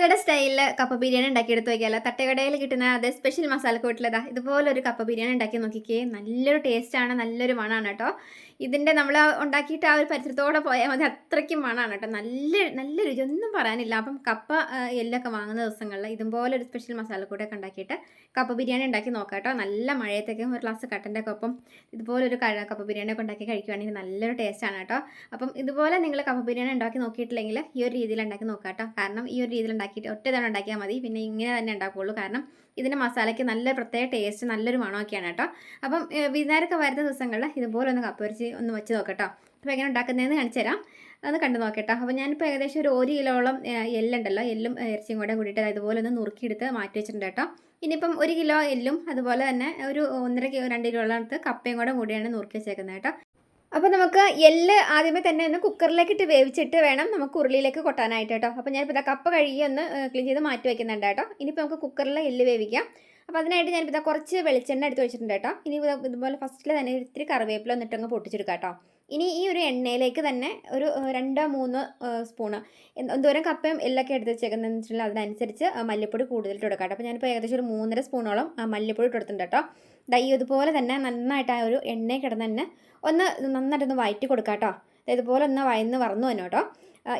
തട്ടുകട സ്റ്റൈലിൽ കപ്പ ബിരിയാണി ഉണ്ടാക്കിയെടുത്ത് നോക്കിയാലോ? തട്ടുകടയിൽ കിട്ടുന്ന അതേ സ്പെഷ്യൽ മസാല കൂട്ടിലതാ ഇതുപോലൊരു കപ്പ ബിരിയാണി ഉണ്ടാക്കി നോക്കിക്കേ. നല്ലൊരു ടേസ്റ്റാണ് നല്ലൊരു മണമാണ് കേട്ടോ. ഇതിന്റെ നമ്മൾ ഉണ്ടാക്കിയിട്ട് ആ ഒരു പരിസരത്തോടെ പോയാൽ മതി. അത്രയ്ക്ക് മണമാണ് കേട്ടോ. നല്ല നല്ല രുചി. ഒന്നും പറയാനില്ല. അപ്പം കപ്പ എല്ലൊക്കെ വാങ്ങുന്ന ദിവസങ്ങളിൽ ഇതുപോലെ ഒരു സ്പെഷ്യൽ മസാല കൂട്ടൊക്കെ ഉണ്ടാക്കിയിട്ട് കപ്പ ബിരിയാണി ഉണ്ടാക്കി നോക്കാം കേട്ടോ. നല്ല മഴയത്തേക്ക് ഒരു ഗ്ലാസ് കട്ടന്റെ ഒക്കെ ഒപ്പം ഇതുപോലൊരു കപ്പ ബിരിയാണി ഒക്കെ ഉണ്ടാക്കി കഴിക്കുകയാണെങ്കിൽ നല്ലൊരു ടേസ്റ്റാണ് കേട്ടോ. അപ്പം ഇതുപോലെ നിങ്ങൾ കപ്പ ബിരിയാണി ഉണ്ടാക്കി നോക്കിയിട്ടില്ലെങ്കിൽ ഈ ഒരു രീതിയിൽ ഉണ്ടാക്കി നോക്കാം കേട്ടോ. കാരണം ഈ ഒരു രീതിയിൽ ഉണ്ടാക്കിയിട്ട് ഒറ്റ തവണ ഉണ്ടാക്കിയാൽ മതി. പിന്നെ ഇങ്ങനെ തന്നെ ഉണ്ടാക്കുകയുള്ളൂ കാരണം ഇതിന്റെ മസാലയ്ക്ക് നല്ല പ്രത്യേക ടേസ്റ്റ് നല്ലൊരു മണമൊക്കെയാണ് കേട്ടോ. അപ്പം ഏഹ്, വിരുന്നുകാരൊക്കെ വരുന്ന ദിവസങ്ങളിൽ ഇതുപോലെ ഒന്ന് കപ്പ വരച്ച് ഒന്ന് വെച്ച് നോക്കട്ടോ. അപ്പോൾ എങ്ങനെ ഉണ്ടാക്കുന്നതെന്ന് കാണിച്ചു തരാം. അത് കണ്ടു നോക്കട്ടോ. അപ്പോൾ ഞാനിപ്പോൾ ഏകദേശം ഒരു ഒരു കിലോളം എല്ലുണ്ടല്ലോ. എല്ലും ഇറച്ചിയും കൂടെ കൂടിയിട്ട് ഇതുപോലെ ഒന്ന് നുറുക്കിയെടുത്ത് മാറ്റി വെച്ചിട്ടുണ്ട് കേട്ടോ. ഇനിയിപ്പം ഒരു കിലോ എല്ലും അതുപോലെ തന്നെ ഒരു ഒന്നര കിലോ രണ്ട് കിലോളം കപ്പയും കൂടെ കൂടിയാണ് നുറുക്കി വെച്ചേക്കുന്നത് കേട്ടോ. അപ്പോൾ നമുക്ക് എല്ല് ആദ്യമേ തന്നെ ഒന്ന് കുക്കറിലേക്ക് ഇട്ട് വേവിച്ചിട്ട് വേണം നമുക്ക് ഉരുളിയിലേക്ക് കൊട്ടാനായിട്ട് കേട്ടോ. അപ്പോൾ ഞാനിപ്പോൾ ഇതാ കപ്പ് കഴുകി ഒന്ന് ക്ലീൻ ചെയ്ത് മാറ്റി വയ്ക്കുന്നുണ്ട് കേട്ടോ. ഇനിയിപ്പോൾ നമുക്ക് കുക്കറിൽ എല്ല് വേവിക്കാം. അപ്പോൾ അതിനായിട്ട് ഞാനിപ്പോൾ ഇതാ കുറച്ച് വെളിച്ചെണ്ണ എടുത്ത് വെച്ചിട്ടുണ്ട് കേട്ടോ. ഇനി ഇത് ഇതുപോലെ ഫസ്റ്റിൽ തന്നെ ഇത്തിരി കറിവേപ്പില വന്നിട്ട് അങ്ങ് പൊട്ടിച്ചെടുക്കാം കേട്ടോ. ഇനി ഈ ഒരു എണ്ണയിലേക്ക് തന്നെ ഒരു രണ്ടോ മൂന്ന് സ്പൂണ് എന്തോരം കപ്പയും എല്ലൊക്കെ എടുത്ത് വെച്ചേക്കുന്നതെന്ന് വെച്ചിട്ടുണ്ടെങ്കിൽ അതിനനുസരിച്ച് മല്ലിപ്പൊടി കൂടുതലിട്ട് കൊടുക്കാം കേട്ടോ. അപ്പോൾ ഞാനിപ്പോൾ ഏകദേശം ഒരു മൂന്നര സ്പൂണോളം മല്ലിപ്പൊടി ഇട്ട് കൊടുത്തിട്ടുണ്ട് കേട്ടോ. ദൈ ഇതുപോലെ തന്നെ നന്നായിട്ട് ആ ഒരു എണ്ണയിൽ കിടന്ന് തന്നെ ഒന്ന് നന്നായിട്ടൊന്ന് വയറ്റി കൊടുക്കാം കേട്ടോ. ഇതുപോലെ ഒന്ന് വയന്ന് വറന്നു തന്നെ കേട്ടോ.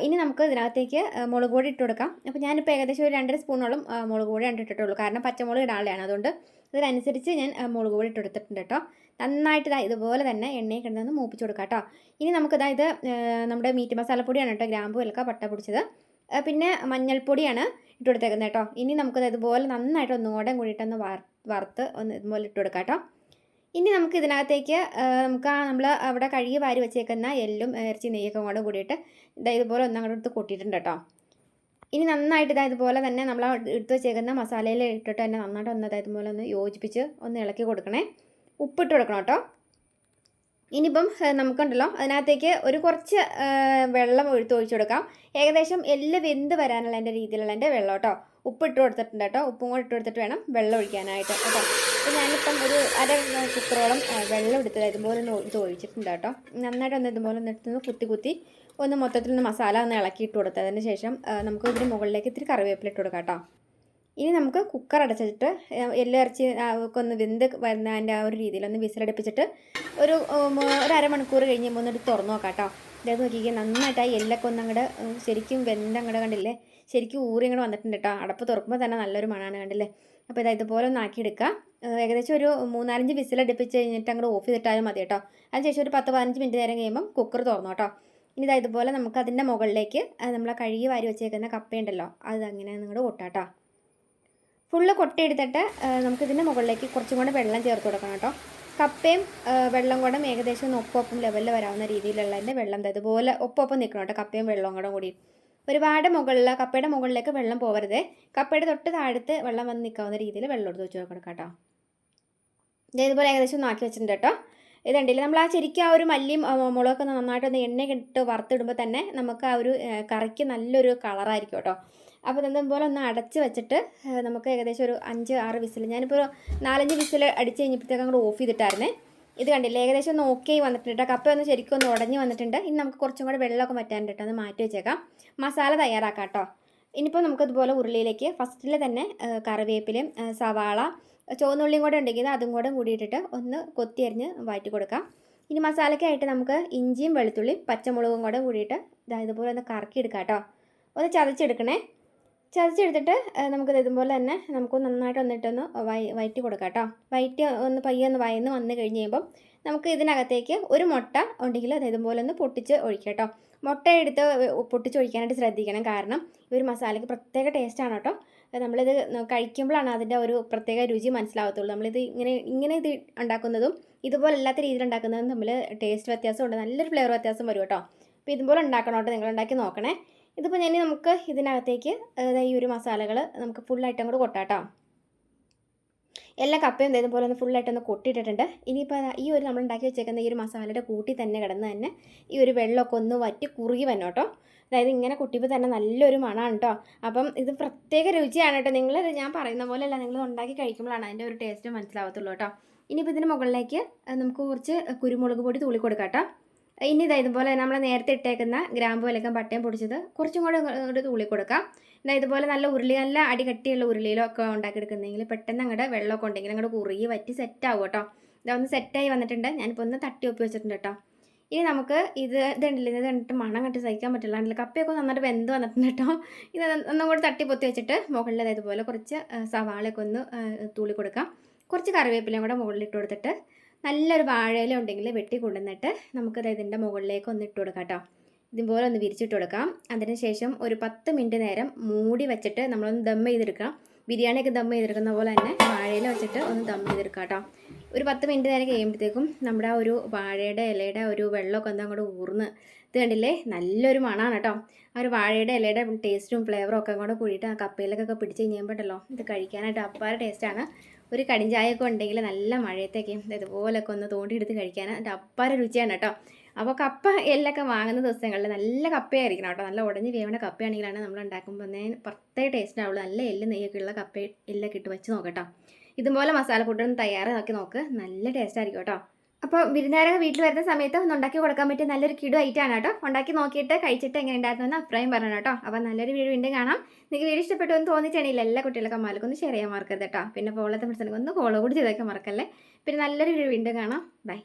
ഇനി നമുക്ക് ഇതിനകത്തേക്ക് മുളക് പൊടി ഇട്ട് കൊടുക്കാം. അപ്പോൾ ഞാനിപ്പോൾ ഏകദേശം ഒരു രണ്ടര സ്പൂണോളം മുളക് പൊടി ഇട്ടിട്ടുള്ളൂ കാരണം പച്ചമുളക് ഇടാനുള്ളതാണ്. അതുകൊണ്ട് ഇതിനനുസരിച്ച് ഞാൻ മുളക് പൊടി ഇട്ട് കൊടുത്തിട്ടുണ്ട് കേട്ടോ. നന്നായിട്ട് ഇതാ ഇതുപോലെ തന്നെ എണ്ണയിൽ കിടന്നൊന്ന് മൂപ്പിച്ച് കൊടുക്കാം കേട്ടോ. ഇനി നമുക്ക് ഇത് നമ്മുടെ മീറ്റ് മസാലപ്പൊടിയാണ് കേട്ടോ ഗ്രാമ്പു വിലക്ക പട്ട പൊടിച്ചത്. പിന്നെ മഞ്ഞൾപ്പൊടിയാണ് ഇട്ട് കൊടുത്തേക്കുന്നത് കേട്ടോ. ഇനി നമുക്കത് ഇതുപോലെ നന്നായിട്ട് ഒന്നുകൂടെ കൂടിയിട്ടൊന്ന് വറുത്ത് ഒന്ന് ഇതുപോലെ ഇട്ട് കൊടുക്കാം കേട്ടോ. ഇനി നമുക്ക് ഇതിനകത്തേക്ക് നമുക്ക് ആ നമ്മൾ അവിടെ കഴുകി വാരി വെച്ചേക്കുന്ന എല്ലും ഇറച്ചി നെയ്യൊക്കെ കൂടെ കൂടിയിട്ട് ഇതാ ഇതുപോലെ ഒന്ന് അങ്ങോട്ട് എടുത്ത് കൊട്ടിയിട്ടുണ്ട് കേട്ടോ. ഇനി നന്നായിട്ട് ഇതാ ഇതുപോലെ തന്നെ നമ്മൾ എടുത്ത് വെച്ചേക്കുന്ന മസാലയിൽ ഇട്ടിട്ട് തന്നെ നന്നായിട്ട് ഒന്ന് ഇതായതുപോലെ ഒന്ന് യോജിപ്പിച്ച് ഒന്ന് ഇളക്കി കൊടുക്കണേ. ഉപ്പിട്ട് കൊടുക്കണം കേട്ടോ. ഇനിയിപ്പം നമുക്കുണ്ടല്ലോ. അതിനകത്തേക്ക് ഒരു കുറച്ച് വെള്ളം ഒഴുത്ത് ഒഴിച്ചു കൊടുക്കാം. ഏകദേശം എല്ല് വെന്ത് വരാനുള്ള എന്റെ രീതിയിലുള്ള എന്റെ വെള്ളം കേട്ടോ. ഉപ്പിട്ട് കൊടുത്തിട്ടുണ്ട് കേട്ടോ. ഉപ്പും കൂടെ ഇട്ട് കൊടുത്തിട്ട് വേണം വെള്ളം ഒഴിക്കാനായിട്ട് കേട്ടോ. അപ്പോൾ ഞാനിപ്പം ഒരു അര കുക്കറോളം വെള്ളം എടുത്തത്. ഇതുപോലെ ഒന്ന് ഒഴിച്ച് ഒഴിച്ചിട്ടുണ്ട് കേട്ടോ. നന്നായിട്ട് ഒന്ന് ഇതുപോലെ ഒന്ന് എടുത്തൊന്ന് കുത്തി കുത്തി ഒന്ന് മൊത്തത്തിൽ ഒന്ന് മസാല ഒന്ന് ഇളക്കിയിട്ട് കൊടുത്തതിന് ശേഷം നമുക്ക് ഇതിന് മുകളിലേക്ക് ഇത്തിരി കറിവേപ്പില ഇട്ട് കൊടുക്കാം കേട്ടോ. ഇനി നമുക്ക് കുക്കർ അടച്ചിട്ട് എല്ല് ഇറച്ചി ഒക്കെ ഒന്ന് വെന്ത് വരുന്നതിന്റെ ആ ഒരു രീതിയിൽ ഒന്ന് വിസിലടുപ്പിച്ചിട്ട് ഒരു ഒരു അരമണിക്കൂർ കഴിഞ്ഞ് ഒന്ന് എടുത്ത് തുറന്നു നോക്കാം കേട്ടോ. ഇതായത് നോക്കിക്കുക നന്നായിട്ട് ആ എല്ലൊക്കെ ഒന്ന് അങ്ങോട്ട് ശരിക്കും വെന്ത് അങ്ങോട്ട് കണ്ടില്ലേ? ശരിക്കും ഊറി അങ്ങോട്ട് വന്നിട്ടുണ്ട് കേട്ടോ. അടപ്പ് തുറക്കുമ്പോൾ തന്നെ നല്ലൊരു മണമാണ് കണ്ടില്ലേ? അപ്പോൾ ഇതാ ഇതുപോലെ ഒന്ന് ആക്കിയെടുക്കുക ഏകദേശം ഒരു മൂന്നാലഞ്ച് വിസിലടുപ്പിച്ച് കഴിഞ്ഞിട്ട് അങ്ങോട്ട് ഓഫ് ചെയ്തിട്ടാലും മതി കേട്ടോ. അതിനുശേഷം ഒരു പത്ത് പതിനഞ്ച് മിനിറ്റ് നേരം കഴിയുമ്പം കുക്കർ തുറന്നു കേട്ടോ. ഇനി ഇതാ ഇതുപോലെ നമുക്ക് അതിന്റെ മുകളിലേക്ക് നമ്മൾ കഴുകി വാരി വെച്ചേക്കുന്ന കപ്പയുണ്ടല്ലോ അത് അങ്ങനെ നിങ്ങളുടെ കൊട്ടാട്ടോ ഫുള്ള് കൊട്ടിയെടുത്തിട്ട് നമുക്കിതിന്റെ മുകളിലേക്ക് കുറച്ചും കൂടെ വെള്ളം ചേർത്ത് കൊടുക്കണം കേട്ടോ. കപ്പയും വെള്ളം കൂടെ ഏകദേശം ഒന്ന് ഒപ്പം ലെവലിൽ വരാവുന്ന രീതിയിലുള്ള രീതിയിലുള്ളതിന്റെ വെള്ളം ഇതുപോലെ ഒപ്പൊപ്പം നിൽക്കണം കേട്ടോ കപ്പയും വെള്ളവും കൂടെ കൂടി. ഒരുപാട് മുകളിൽ കപ്പയുടെ മുകളിലേക്ക് വെള്ളം പോകരുത് കപ്പയുടെ തൊട്ട് താഴത്ത് വെള്ളം വന്ന് നിൽക്കാവുന്ന രീതിയിൽ വെള്ളം എടുത്ത് വെച്ച് കൊടുക്കണം കേട്ടോ. ഇതുപോലെ ഏകദേശം ഒന്ന് ആക്കി വെച്ചിട്ടുണ്ട് കേട്ടോ. ഇത് കണ്ടില്ലേ? നമ്മൾ ആ ശരിക്കും ആ ഒരു മല്ലിയും മുളകൊക്കെ നന്നായിട്ടൊന്ന് എണ്ണ ഇട്ട് വറുത്തിടുമ്പോൾ തന്നെ നമുക്ക് ആ ഒരു കറിക്ക് നല്ലൊരു കളറായിരിക്കും കേട്ടോ. അപ്പോൾ പോലെ ഒന്ന് അടച്ച് വെച്ചിട്ട് നമുക്ക് ഏകദേശം ഒരു അഞ്ച് ആറ് വിസിൽ ഞാനിപ്പോൾ ഒരു നാലഞ്ച് വിസിൽ അടിച്ച് കഴിഞ്ഞപ്പോഴത്തേക്ക് അങ്ങോട്ട് ഓഫ് ചെയ്തിട്ടായിരുന്നേ. ഇത് കണ്ടില്ലേ ഏകദേശം ഒന്ന് ഓക്കെ വന്നിട്ടുണ്ട് കപ്പ ഒന്ന് ശരിക്കും ഒന്ന് ഉടഞ്ഞ് വന്നിട്ടുണ്ട്. ഇനി നമുക്ക് കുറച്ചും കൂടെ വെള്ളമൊക്കെ മാറ്റാനുണ്ട് കേട്ടോ. അത് മാറ്റി വെച്ചേക്കാം. മസാല തയ്യാറാക്കാം കേട്ടോ. ഇനിയിപ്പോൾ നമുക്ക് ഇതുപോലെ ഉരുളിയിലേക്ക് ഫസ്റ്റിൽ തന്നെ കറിവേപ്പിലയും സവാള ചുവന്നുള്ളിയും കൂടെ ഉണ്ടെങ്കിൽ അതും കൂടെ കൂടിയിട്ടിട്ട് ഒന്ന് കൊത്തി അരിഞ്ഞ് വഴറ്റി കൊടുക്കാം. ഇനി മസാലയ്ക്കായിട്ട് നമുക്ക് ഇഞ്ചിയും വെളുത്തുള്ളിയും പച്ചമുളകും കൂടെ കൂടിയിട്ട് ഇതാ ഇതുപോലെ ഒന്ന് കറക്കി എടുക്കാം കേട്ടോ. ഒന്ന് ചതച്ചെടുക്കണേ. ചതച്ചെടുത്തിട്ട് നമുക്കത് ഇതുപോലെ തന്നെ നമുക്ക് നന്നായിട്ട് വന്നിട്ടൊന്ന് വയ വയറ്റി കൊടുക്കാം കേട്ടോ. വയറ്റി ഒന്ന് പയ്യെ ഒന്ന് വയന്ന് വന്ന് കഴിഞ്ഞ് കഴിയുമ്പം നമുക്ക് ഇതിനകത്തേക്ക് ഒരു മുട്ട ഉണ്ടെങ്കിൽ അത് ഇതുപോലെ ഒന്ന് പൊട്ടിച്ച് ഒഴിക്കാം കേട്ടോ. മുട്ട എടുത്ത് പൊട്ടിച്ച് ഒഴിക്കാനായിട്ട് ശ്രദ്ധിക്കണം. കാരണം ഈ ഒരു മസാലയ്ക്ക് പ്രത്യേക ടേസ്റ്റാണ് കേട്ടോ. നമ്മളിത് കഴിക്കുമ്പോഴാണ് അതിന്റെ ഒരു പ്രത്യേക രുചി മനസ്സിലാവത്തുള്ളൂ. നമ്മളിത് ഇങ്ങനെ ഇങ്ങനെ ഇത് ഉണ്ടാക്കുന്നതും ഇതുപോലെ അല്ലാത്ത രീതിയിൽ ഉണ്ടാക്കുന്നതും തമ്മിൽ ടേസ്റ്റ് വ്യത്യാസമുണ്ട് നല്ലൊരു ഫ്ലേവർ വ്യത്യാസം വരും കേട്ടോ. അപ്പോൾ ഇതുപോലെ ഉണ്ടാക്കണം കേട്ടോ നിങ്ങൾ ഉണ്ടാക്കി നോക്കണേ. ഇതിപ്പോൾ ഞാൻ നമുക്ക് ഇതിനകത്തേക്ക് ഈ ഒരു മസാലകൾ നമുക്ക് ഫുള്ളായിട്ട് അങ്ങോട്ട് കൊട്ടാട്ടോ. എല്ലാ കപ്പയും ഇതേപോലെ ഒന്ന് ഫുള്ളായിട്ട് ഒന്ന് കൊട്ടിയിട്ടിട്ടുണ്ട്. ഇനിയിപ്പോൾ ഈ ഒരു നമ്മൾ ഉണ്ടാക്കി വെച്ചേക്കുന്ന ഈ ഒരു മസാലയുടെ കൂട്ടി തന്നെ കിടന്ന് തന്നെ ഈ ഒരു വെള്ളമൊക്കെ ഒന്ന് വറ്റി കുറുകി വന്നു കേട്ടോ. അതായത് ഇങ്ങനെ കുട്ടിയപ്പോൾ തന്നെ നല്ലൊരു മണമാണ് കേട്ടോ. അപ്പം ഇത് പ്രത്യേക രുചിയാണ് കേട്ടോ. നിങ്ങൾ ഞാൻ പറയുന്ന പോലെയല്ല നിങ്ങൾ ഉണ്ടാക്കി കഴിക്കുമ്പോഴാണ് അതിന്റെ ഒരു ടേസ്റ്റ് മനസ്സിലാവത്തുള്ളൂ കേട്ടോ. ഇനിയിപ്പോൾ ഇതിന് മുകളിലേക്ക് നമുക്ക് കുറച്ച് കുരുമുളക് പൊടി തൂളി കൊടുക്കാം കേട്ടോ. ഇനി ഇതാ ഇതുപോലെ നമ്മൾ നേരത്തെ ഇട്ടേക്കുന്ന ഗ്രാമ്പു വിലക്കം പട്ടയം പൊടിച്ചത് കുറച്ചും കൂടെ ഇങ്ങോട്ട് തൂളി കൊടുക്കാം. എന്നാൽ ഇതുപോലെ നല്ല ഉരുളി നല്ല അടി കട്ടിയുള്ള ഉരുളിയിലോ ഒക്കെ ഉണ്ടാക്കിയെടുക്കുന്നെങ്കിൽ പെട്ടെന്ന് അങ്ങോട്ട് വെള്ളമൊക്കെ ഉണ്ടെങ്കിൽ അങ്ങോട്ട് കുറുകി വറ്റി സെറ്റ് ആവും കേട്ടോ. ഇതൊന്ന് സെറ്റായി വന്നിട്ടുണ്ട്. ഞാനിപ്പോൾ ഒന്ന് തട്ടി ഒപ്പി വെച്ചിട്ടുണ്ട് കേട്ടോ. ഇനി നമുക്ക് ഇത് ഇതുണ്ടല്ലോ ഇത് കണ്ടിട്ട് മണം കണ്ടിട്ട് സഹിക്കാൻ പറ്റില്ല. കണ്ടില്ല? കപ്പയൊക്കെ നന്നായിട്ട് വെന്ത് വന്നിട്ടുണ്ട് കേട്ടോ. ഇത് ഒന്നും കൂടി തട്ടി പൊത്തി വെച്ചിട്ട് മുകളിൽ ഇതുപോലെ കുറച്ച് സവാളയൊക്കെ ഒന്ന് തൂളി കൊടുക്കാം. കുറച്ച് കറിവേപ്പിലയും കൂടെ മുകളിൽ ഇട്ട് കൊടുത്തിട്ട് നല്ലൊരു വാഴയില ഉണ്ടെങ്കിൽ വെട്ടി കൊണ്ടുവന്നിട്ട് നമുക്കത് ഇതിന്റെ മുകളിലേക്ക് ഒന്ന് ഇട്ട് കൊടുക്കാം കേട്ടോ. ഇതുപോലെ ഒന്ന് വിരിച്ചിട്ട് കൊടുക്കാം. അതിന് ശേഷം ഒരു പത്ത് മിനിറ്റ് നേരം മൂടി വെച്ചിട്ട് നമ്മളൊന്ന് ദം ചെയ്തെടുക്കാം. ബിരിയാണിയൊക്കെ ദം ചെയ്തെടുക്കുന്ന പോലെ തന്നെ വാഴയില വെച്ചിട്ട് ഒന്ന് ദം ചെയ്തെടുക്കാം കേട്ടോ. ഒരു പത്ത് മിനിറ്റ് നേരം കഴിയുമ്പോഴത്തേക്കും നമ്മുടെ ആ ഒരു വാഴയുടെ ഇലയുടെ ഒരു വെള്ളമൊക്കെ എന്താ അങ്ങോട്ട് ഊർന്ന്. ഇത് കണ്ടില്ലേ? നല്ലൊരു മണമാണ് കേട്ടോ. ആ ഒരു വാഴയുടെ ഇലയുടെ ടേസ്റ്റും ഫ്ലേവറും ഒക്കെ അങ്ങോട്ട് കൂടിയിട്ട് ആ കപ്പയിലൊക്കെ പിടിച്ച് കഴിയുമ്പോഴല്ലോ ഇത് കഴിക്കാനായിട്ട് അപ്പാര ടേസ്റ്റാണ് ഒരു കടിഞ്ചായൊക്കെ ഉണ്ടെങ്കിൽ നല്ല മഴയത്തേക്ക് ഇതുപോലൊക്കെ ഒന്ന് തോണ്ടിയെടുത്ത് കഴിക്കാൻ അതിന്റെ അപ്പാര രുചിയാണ് കേട്ടോ. അപ്പോൾ കപ്പ എല്ലൊക്കെ വാങ്ങുന്ന ദിവസങ്ങളിൽ നല്ല കപ്പയായിരിക്കണം കേട്ടോ. നല്ല ഉടഞ്ഞ് വേവണ കപ്പയാണെങ്കിലാണ് നമ്മൾ ഉണ്ടാക്കുമ്പോൾ പ്രത്യേക ടേസ്റ്റ് ആവുള്ളൂ. നല്ല എല്ല് നെയ്യൊക്കെ ഉള്ള കപ്പ എല്ലൊക്കെ ഇട്ട് വെച്ച് നോക്കട്ടോ ഇതുപോലെ മസാലക്കൂട്ടൊന്ന് തയ്യാറാക്കി നോക്ക്. നല്ല ടേസ്റ്റ് ആയിരിക്കും കേട്ടോ. അപ്പോൾ വിരുന്നുകാരൊക്കെ വീട്ടിൽ വരുന്ന സമയത്ത് ഒന്ന് ഉണ്ടാക്കി കൊടുക്കാൻ പറ്റിയ നല്ലൊരു കിടു ഐറ്റാണ് കേട്ടോ. ഉണ്ടാക്കി നോക്കിയിട്ട് കഴിച്ചിട്ട് എങ്ങനെ ഉണ്ടായിരുന്നെന്ന് അഭിപ്രായം പറഞ്ഞു കേട്ടോ. അപ്പോൾ നല്ലൊരു വീഡിയോ വീണ്ടും കാണാം. നിങ്ങൾക്ക് വീഡിയോ ഇഷ്ടപ്പെട്ടു എന്ന് തോന്നിച്ചാണെങ്കിൽ എല്ലാ കുട്ടികളൊക്കെ അമ്മമാർക്കും ഒന്ന് ഷെയർ ചെയ്യാൻ മറക്കരുത് കേട്ടോ. പിന്നെ ഫോളത്തെ ഫ്രണ്ട്സിനൊക്കെ ഒന്ന് ഫോളോ കൂടി ചെയ്തൊക്കെ മറക്കല്ലേ? പിന്നെ നല്ലൊരു വീഡിയോ വീണ്ടും കാണാം. ബൈ